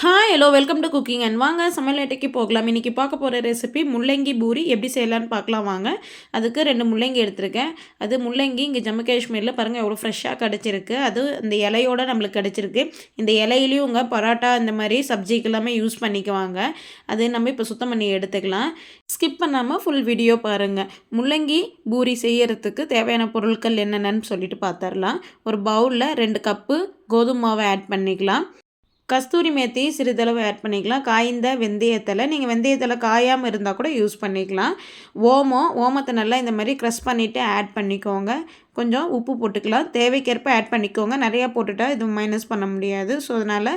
Hi hello welcome to cooking and வாங்க சமையல் வேட்டைக்கு போகலாம். இன்றைக்கி பார்க்க போகிற ரெசிபி முள்ளங்கி பூரி. எப்படி செய்யலான்னு பார்க்கலாம் வாங்க. அதுக்கு ரெண்டு முள்ளங்கி எடுத்திருக்கேன். அது முள்ளங்கி இங்கே ஜம்மு காஷ்மீரில் பாருங்கள் எவ்வளோ ஃப்ரெஷ்ஷாக கிடச்சிருக்கு. அது இந்த இலையோடு நம்மளுக்கு கிடச்சிருக்கு. இந்த இலையிலையும் உங்கள் பரோட்டா இந்த மாதிரி சப்ஜிக்கு எல்லாமே யூஸ் பண்ணிக்குவாங்க. அது நம்ம இப்போ சுத்தம் பண்ணி எடுத்துக்கலாம். ஸ்கிப் பண்ணாமல் ஃபுல் வீடியோ பாருங்கள் முள்ளங்கி பூரி செய்யறதுக்கு தேவையான பொருட்கள் என்னென்னு சொல்லிட்டு பார்த்துடலாம் ஒரு பவுலில் ரெண்டு கப்பு கோதுமை மாவை ஆட் பண்ணிக்கலாம். கஸ்தூரி மேத்தி சிறிதளவு ஆட் பண்ணிக்கலாம். காய்ந்த வெந்தயத்தில். நீங்கள் வெந்தயத்தில் காயாமல் இருந்தால் கூட யூஸ் பண்ணிக்கலாம். ஓமம் ஓமத்தை நல்லா இந்த மாதிரி க்ரஷ் பண்ணிவிட்டு ஆட் பண்ணிக்கோங்க. கொஞ்சம் உப்பு போட்டுக்கலாம். தேவைக்கேற்ப ஆட் பண்ணிக்கோங்க. நிறையா போட்டுட்டால் இது மைனஸ் பண்ண முடியாது. ஸோ அதனால்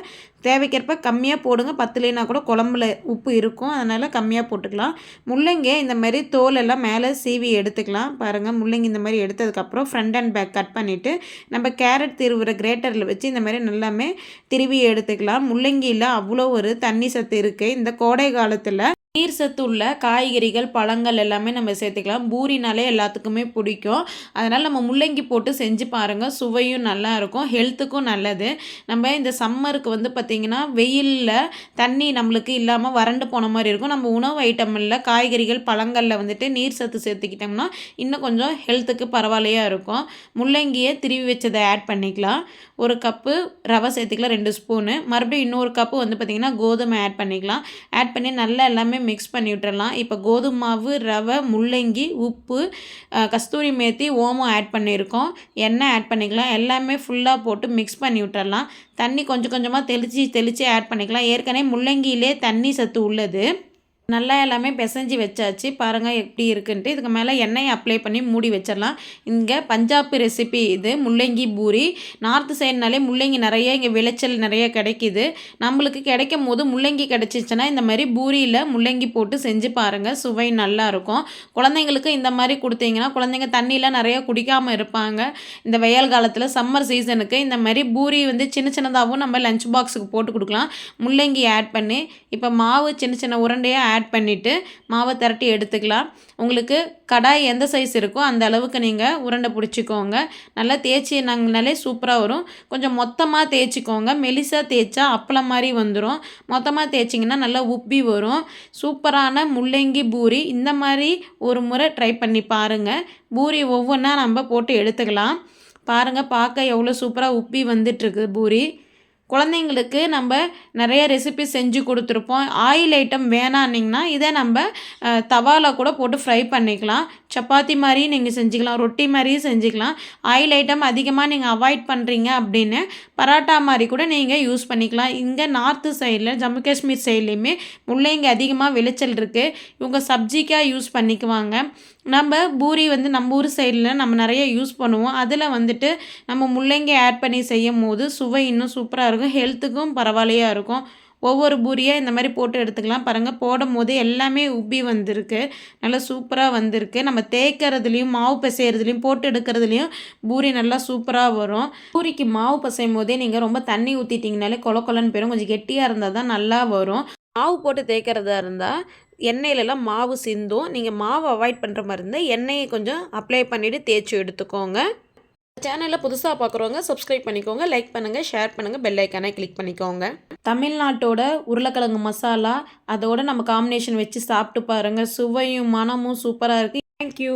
தேவைக்கேற்ப கம்மியாக போடுங்க. பத்துலேனா கூட குழம்புல உப்பு இருக்கும். அதனால் கம்மியாக போட்டுக்கலாம். முள்ளங்கி இந்த மாதிரி தோல் எல்லாம் மேலே சீவி எடுத்துக்கலாம். பாருங்கள் முள்ளங்கி இந்த மாதிரி எடுத்ததுக்கப்புறம் ஃப்ரண்ட் அண்ட் பேக் கட் பண்ணிவிட்டு நம்ம கேரட் திருவுற கிரேட்டரில் வச்சு இந்த மாதிரி நல்லாமே திருவி எடுத்துக்கலாம். முள்ளங்கியில் அவ்வளோ ஒரு தண்ணி சத்து இருக்குது இந்த கோடை காலத்தில் நீர் சத்து உள்ள காய்கறிகள் பழங்கள் எல்லாமே நம்ம சேர்த்துக்கலாம். பூரினாலே எல்லாத்துக்குமே பிடிக்கும். அதனால் நம்ம முள்ளங்கி போட்டு செஞ்சு பாருங்கள் சுவையும் நல்லா இருக்கும். ஹெல்த்துக்கும் நல்லது. நம்ம இந்த சம்மருக்கு வந்து பார்த்திங்கன்னா வெயிலில் தண்ணி நம்மளுக்கு இல்லாமல் வறண்டு போன மாதிரி இருக்கும். நம்ம உணவு ஐட்டமில் காய்கறிகள் பழங்களில் வந்துட்டு நீர் சத்து சேர்த்துக்கிட்டோம்னா இன்னும் கொஞ்சம் ஹெல்த்துக்கு பரவாயில்லையாக இருக்கும். முள்ளங்கியை திருவி வச்சதை ஆட் பண்ணிக்கலாம். ஒரு கப்பு ரவை சேர்த்துக்கலாம் ரெண்டு ஸ்பூனு. மறுபடியும் இன்னொரு கப்பு வந்து பார்த்திங்கன்னா கோதுமை ஆட் பண்ணிக்கலாம். ஆட் பண்ணி நல்லா எல்லாமே மிக்ஸ் பண்ணி விட்டுறலாம் இப்போ கோதுமை மாவு ரவை முள்ளங்கி உப்பு கஸ்தூரி மேத்தி ஓமம் ஆட் பண்ணியிருக்கோம். எண்ணெய் ஆட் பண்ணிக்கலாம். எல்லாமே ஃபுல்லாக போட்டு மிக்ஸ் பண்ணி விட்டுறலாம் தண்ணி கொஞ்சம் கொஞ்சமாக தெளித்து தெளித்து ஆட் பண்ணிக்கலாம். ஏற்கனவே முள்ளங்கியிலே தண்ணி சத்து உள்ளது. நல்லா எல்லாமே பிசைஞ்சு வச்சாச்சு. பாருங்கள் எப்படி இருக்குன்ட்டு. இதுக்கு மேலே எண்ணெயை அப்ளை பண்ணி மூடி வச்சிடலாம். இங்கே பஞ்சாப் ரெசிபி இது முள்ளங்கி பூரி. நார்த்து சைடுனாலே முள்ளங்கி நிறைய இங்கே விளைச்சல் நிறைய கிடைக்கிது. நம்மளுக்கு கிடைக்கும் போது முள்ளங்கி கிடச்சிச்சின்னா இந்த மாதிரி பூரியில் முள்ளங்கி போட்டு செஞ்சு பாருங்கள் சுவை நல்லாயிருக்கும் குழந்தைங்களுக்கு இந்த மாதிரி கொடுத்தீங்கன்னா குழந்தைங்க தண்ணியில் நிறைய குடிக்காமல் இருப்பாங்க. இந்த வெயில் காலத்தில் சம்மர் சீசனுக்கு இந்த மாதிரி பூரி வந்து சின்ன சின்னதாகவும் நம்ம லஞ்ச் பாக்ஸுக்கு போட்டு கொடுக்கலாம். முள்ளங்கி ஆட் பண்ணி இப்போ மாவு சின்ன சின்ன உருண்டையாக ஆட் ஆட் பண்ணிவிட்டு மாவை திரட்டி எடுத்துக்கலாம். உங்களுக்கு கடாய் எந்த சைஸ் இருக்கோ அந்த அளவுக்கு நீங்கள் உருண்டை பிடிச்சிக்கோங்க. நல்லா தேய்ச்சி நாங்கனாலே சூப்பராக வரும். கொஞ்சம் மொத்தமாக தேய்ச்சிக்கோங்க. மெலிசாக தேய்ச்சா அப்பளம் மாதிரி வந்துடும் மொத்தமாக தேய்ச்சிங்கன்னா நல்லா உப்பி வரும். சூப்பரான முள்ளங்கி பூரி இந்த மாதிரி ஒரு முறை ட்ரை பண்ணி பாருங்கள் பூரி ஒவ்வொன்றா நம்ம போட்டு எடுத்துக்கலாம். பாருங்கள் பார்க்க எவ்வளோ சூப்பராக உப்பி வந்துட்டுருக்கு பூரி. குழந்தைங்களுக்கு நம்ம நிறைய ரெசிபி செஞ்சு கொடுத்துருப்போம். ஆயில் ஐட்டம் வேணான்னிங்கன்னா இதை நம்ம தவாவில் கூட போட்டு ஃப்ரை பண்ணிக்கலாம். சப்பாத்தி மாதிரியும் நீங்கள் செஞ்சுக்கலாம். ரொட்டி மாதிரியும் செஞ்சுக்கலாம். ஆயில் ஐட்டம் அதிகமாக நீங்கள் அவாய்ட் பண்ணுறீங்க அப்படின்னு பரோட்டா மாதிரி கூட நீங்கள் யூஸ் பண்ணிக்கலாம். இங்கே நார்த்து சைடில் ஜம்மு காஷ்மீர் சைட்லேயுமே முள்ளங்கி அதிகமாக விளைச்சல் இருக்குது இவங்க சப்ஜிக்காக யூஸ் பண்ணிக்குவாங்க. நம்ம பூரி வந்து நம்ம ஊர் சைடில் நம்ம நிறைய யூஸ் பண்ணுவோம். அதில் வந்துட்டு நம்ம முள்ளங்கி ஆட் பண்ணி செய்யும் போது சுவை இன்னும் சூப்பராக இருக்கும். ஹெல்த்துக்கும் பரவாயில்லையாக இருக்கும். ஒவ்வொரு பூரியாக இந்த மாதிரி போட்டு எடுத்துக்கலாம். பாருங்கள் போடும் போது எல்லாமே உப்பி வந்திருக்கு. நல்லா சூப்பராக வந்திருக்கு. நம்ம தேய்க்கிறதுலையும் மாவு பிசைகிறதுலையும் போட்டு எடுக்கிறதுலையும் பூரி நல்லா சூப்பராக வரும். பூரிக்கு மாவு பிசையும் போதே நீங்கள் ரொம்ப தண்ணி ஊற்றிட்டிங்கனாலே கொல கொலன்னு போயிடும் கொஞ்சம் கெட்டியாக இருந்தால் தான் நல்லா வரும். மாவு போட்டு தேய்க்கிறதா இருந்தால் எண்ணெயிலலாம் மாவு சிந்தும். நீங்கள் மாவு அவாய்ட் பண்ணுற மாதிரி இருந்தால் எண்ணெயை கொஞ்சம் அப்ளை பண்ணிவிட்டு தேய்ச்சி எடுத்துக்கோங்க. சேனலில் புதுசாக பார்க்குறவங்க சப்ஸ்கிரைப் பண்ணிக்கோங்க லைக் பண்ணுங்கள் ஷேர் பண்ணுங்கள் பெல் ஐக்கானை கிளிக் பண்ணிக்கோங்க. தமிழ்நாட்டோட உருளைக்கிழங்கு மசாலா அதோட நம்ம காம்பினேஷன் வச்சு சாப்பிட்டு பாருங்கள் சுவையும் மனமும் சூப்பராக இருக்குது தேங்க்யூ